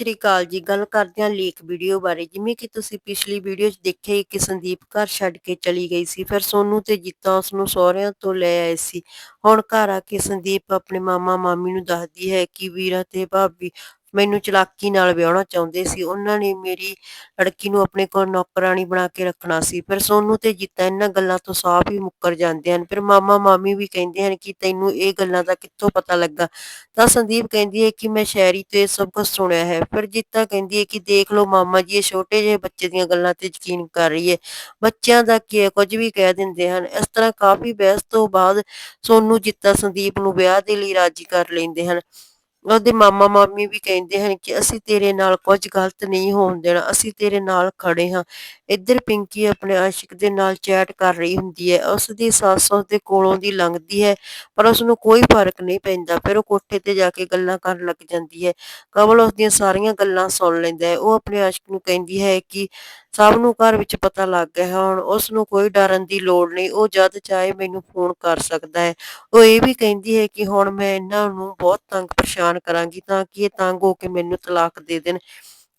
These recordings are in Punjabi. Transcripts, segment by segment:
ਸ਼੍ਰੀ ਅਕਾਲ ਜੀ। ਗੱਲ ਕਰਦੇ ਹਾਂ ਲੀਕ ਵੀਡੀਓ ਬਾਰੇ। ਜਿਵੇਂ ਕਿ ਤੁਸੀਂ ਪਿਛਲੀ ਵੀਡੀਓ 'ਚ ਦੇਖਿਆ ਹੀ ਕਿ ਸੰਦੀਪ ਘਰ ਛੱਡ ਕੇ ਚਲੀ ਗਈ ਸੀ। ਫਿਰ ਸੋਨੂ ਤੇ ਜੀਤਾ ਉਸ ਨੂੰ ਸਹੁਰਿਆਂ ਤੋਂ ਲੈ ਆਏ ਸੀ। ਹੁਣ ਘਰ ਆ ਕੇ ਸੰਦੀਪ ਆਪਣੇ ਮਾਮਾ ਮਾਮੀ ਨੂੰ ਦੱਸਦੀ ਹੈ ਕਿ ਵੀਰਾ ਤੇ ਭਾਬੀ ਮੈਨੂੰ ਚਲਾਕੀ ਨਾਲ ਵਿਆਹਣਾ ਚਾਹੁੰਦੇ ਸੀ। ਉਹਨਾਂ ਨੇ ਮੇਰੀ ਲੜਕੀ ਨੂੰ ਆਪਣੇ ਕੋਲ ਨੌਕਰਾਨੀ ਬਣਾ ਕੇ ਰੱਖਣਾ ਸੀ। ਫਿਰ ਸੋਨੂ ਤੇ ਜੀਤਾ ਇਹਨਾਂ ਗੱਲਾਂ ਤੋਂ ਸਾਫ਼ ਹੀ ਮੁੱਕਰ ਜਾਂਦੇ ਹਨ। ਫਿਰ ਮਾਮਾ ਮਾਮੀ ਵੀ ਕਹਿੰਦੇ ਹਨ ਕਿ ਤੈਨੂੰ ਇਹ ਗੱਲਾਂ ਦਾ ਕਿੱਥੋਂ ਪਤਾ ਲੱਗਾ? ਤਾਂ ਸੰਦੀਪ ਕਹਿੰਦੀ ਹੈ ਕਿ ਮੈਂ ਸ਼ਾਇਰੀ ਤੋਂ ਇਹ ਸਭ ਕੁਝ ਸੁਣਿਆ ਹੈ। ਫਿਰ ਜੀਤਾ ਕਹਿੰਦੀ ਹੈ ਕਿ ਦੇਖ ਲਓ ਮਾਮਾ ਜੀ, ਇਹ ਛੋਟੇ ਜਿਹੇ ਬੱਚੇ ਦੀਆਂ ਗੱਲਾਂ ਤੇ ਯਕੀਨ ਕਰ ਰਹੀ ਹੈ। ਬੱਚਿਆਂ ਦਾ ਕੀ ਹੈ? ਕੁਝ ਵੀ ਕਹਿ ਦਿੰਦੇ ਹਨ। ਇਸ ਤਰ੍ਹਾਂ ਕਾਫੀ ਬਹਿਸ ਤੋਂ ਬਾਅਦ ਸੋਨੂ, ਜੀਤਾ, ਸੰਦੀਪ ਨੂੰ ਵਿਆਹ ਦੇ ਲਈ ਰਾਜੀ ਕਰ ਲੈਂਦੇ ਹਨ। ਉਹਦੇ ਮਾਮਾ ਮਾਮੀ ਵੀ ਕਹਿੰਦੇ ਹਨ ਕਿ ਅਸੀਂ ਤੇਰੇ ਨਾਲ ਕੁਝ ਗਲਤ ਨਹੀਂ ਹੋਣ ਦੇਣਾ, ਅਸੀਂ ਤੇਰੇ ਨਾਲ ਖੜੇ ਹਾਂ। ਇੱਧਰ ਪਿੰਕੀ ਆਪਣੇ ਆਸ਼ਿਕ ਦੇ ਨਾਲ ਚੈਟ ਕਰ ਰਹੀ ਹੁੰਦੀ ਹੈ। ਉਸ ਦੀ ਸੱਸ ਉਸ ਦੇ ਕੋਲੋਂ ਦੀ ਲੰਘਦੀ ਹੈ, ਪਰ ਉਸ ਨੂੰ ਕੋਈ ਫ਼ਰਕ ਨਹੀਂ ਪੈਂਦਾ, ਫਿਰ ਉਹ ਕੋਠੇ ਤੇ ਜਾ ਕੇ ਗੱਲਾਂ ਕਰਨ ਲੱਗ ਜਾਂਦੀ ਹੈ। ਕਮਲ ਉਸ ਦੀਆਂ ਸਾਰੀਆਂ ਗੱਲਾਂ ਸੁਣ ਲੈਂਦਾ ਹੈ। ਉਹ ਆਪਣੇ ਆਸ਼ਿਕ ਨੂੰ ਕਹਿੰਦੀ ਹੈ ਕਿ ਸਭ ਨੂੰ ਘਰ ਵਿੱਚ ਪਤਾ ਲੱਗ ਗਿਆ ਹੈ। ਹੁਣ ਉਸ ਨੂੰ ਕੋਈ ਡਰਨ ਦੀ ਲੋੜ ਨਹੀਂ। ਉਹ ਜਦ ਚਾਹੇ ਮੈਨੂੰ ਫੋਨ ਕਰ ਸਕਦਾ ਹੈ। ਉਹ ਇਹ ਵੀ ਕਹਿੰਦੀ ਹੈ ਕਿ ਹੁਣ ਮੈਂ ਇਹਨਾਂ ਨੂੰ ਬਹੁਤ ਤੰਗ ਪਰੇਸ਼ਾਨ ਕਰਾਂਗੀ ਤਾਂ ਕਿ ਇਹ ਤੰਗ ਹੋ ਕੇ ਮੈਨੂੰ ਤਲਾਕ ਦੇ ਦੇਣ।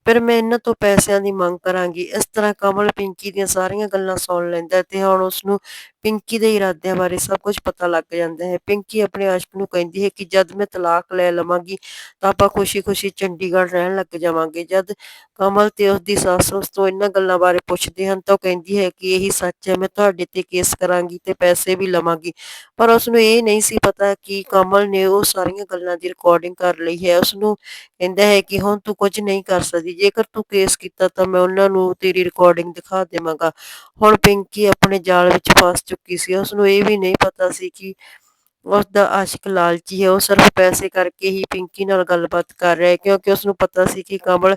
ਫਿਰ ਮੈਂ ਇਹਨਾਂ ਤੋਂ ਪੈਸਿਆਂ ਦੀ ਮੰਗ ਕਰਾਂਗੀ। ਇਸ ਤਰ੍ਹਾਂ ਕਮਲ ਪਿੰਕੀ ਦੀਆਂ ਸਾਰੀਆਂ ਗੱਲਾਂ ਸੁਣ ਲੈਂਦਾ ਤੇ ਹੁਣ ਉਸ ਨੂੰ ਪਿੰਕੀ ਦੇ ਇਰਾਦਿਆਂ ਬਾਰੇ ਸਭ ਕੁਝ ਪਤਾ ਲੱਗ ਜਾਂਦਾ ਹੈ। ਪਿੰਕੀ ਆਪਣੇ ਆਸ਼ਕ ਨੂੰ ਕਹਿੰਦੀ ਹੈ ਕਿ ਜਦ ਮੈਂ ਤਲਾਕ ਲੈ ਲਵਾਂਗੀ ਤਾਂ ਆਪਾਂ ਖੁਸ਼ੀ-ਖੁਸ਼ੀ ਚੰਡੀਗੜ੍ਹ ਰਹਿਣ ਲੱਗ ਜਾਵਾਂਗੇ। ਜਦ ਕਮਲ ਤੇ ਉਸ ਦੀ ਸੱਸ ਉਸ ਤੋਂ ਇਹਨਾਂ ਗੱਲਾਂ ਬਾਰੇ ਪੁੱਛਦੇ ਹਨ ਤਾਂ ਉਹ ਕਹਿੰਦੀ ਹੈ ਕਿ ਇਹੀ ਸੱਚ ਹੈ, ਮੈਂ ਤੁਹਾਡੇ ਤੇ ਕੇਸ ਕਰਾਂਗੀ ਤੇ ਪੈਸੇ ਵੀ ਲਵਾਂਗੀ। ਪਰ ਉਸ ਨੂੰ ਇਹ ਨਹੀਂ ਸੀ ਪਤਾ ਕਿ ਕਮਲ ਨੇ ਉਹ ਸਾਰੀਆਂ ਗੱਲਾਂ ਦੀ ਰਿਕਾਰਡਿੰਗ ਕਰ ਲਈ ਹੈ। ਉਸ ਨੂੰ ਕਹਿੰਦਾ ਹੈ ਕਿ ਹੁਣ ਤੂੰ ਕੁਝ ਨਹੀਂ ਕਰ ਸਕਦੀ, ਜੇਕਰ ਤੂੰ ਕੇਸ ਕੀਤਾ ਤਾਂ ਮੈਂ ਉਹਨਾਂ ਨੂੰ ਤੇਰੀ ਰਿਕਾਰਡਿੰਗ ਦਿਖਾ ਦੇਵਾਂਗਾ। ਹੁਣ ਪਿੰਕੀ ਆਪਣੇ ਜਾਲ ਵਿੱਚ ਫਸ ਚੁੱਕੀ ਸੀ। ਉਸ ਨੂੰ ਇਹ ਵੀ ਨਹੀਂ ਪਤਾ ਸੀ ਕਿ ਉਸ ਦਾ ਆਸ਼ਿਕ ਲਾਲਚੀ ਹੈ। ਉਹ ਸਿਰਫ ਪੈਸੇ ਕਰਕੇ ਹੀ ਪਿੰਕੀ ਨਾਲ ਗੱਲਬਾਤ ਕਰ ਰਿਹਾ ਹੈ, ਕਿਉਂਕਿ ਉਸ ਨੂੰ ਪਤਾ ਸੀ ਕਿ ਕਮਲ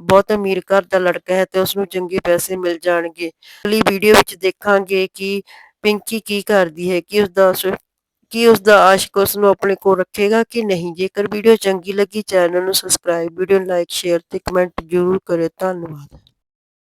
ਬਹੁਤ ਅਮੀਰ ਘਰ ਦਾ ਲੜਕਾ ਹੈ ਤੇ ਉਸ ਨੂੰ ਚੰਗੇ ਪੈਸੇ ਮਿਲ ਜਾਣਗੇ। ਅਗਲੀ ਵੀਡੀਓ ਵਿੱਚ ਦੇਖਾਂਗੇ ਕਿ ਪਿੰਕੀ ਕੀ ਕਰਦੀ ਹੈ, ਕਿ ਉਸ ਦਾ ਕਿ ਉਸ ਦਾ ਆਸ਼ਿਕ ਉਸ ਨੂੰ ਆਪਣੇ ਕੋਲ ਰੱਖੇਗਾ ਕਿ ਨਹੀਂ। ਜੇਕਰ ਵੀਡੀਓ ਚੰਗੀ ਲੱਗੀ, ਚੈਨਲ ਨੂੰ ਸਬਸਕ੍ਰਾਈਬ, ਵੀਡੀਓ ਨੂੰ ਲਾਈਕ, ਸ਼ੇਅਰ ਤੇ ਕਮੈਂਟ ਜ਼ਰੂਰ ਕਰਿਓ। ਧੰਨਵਾਦ।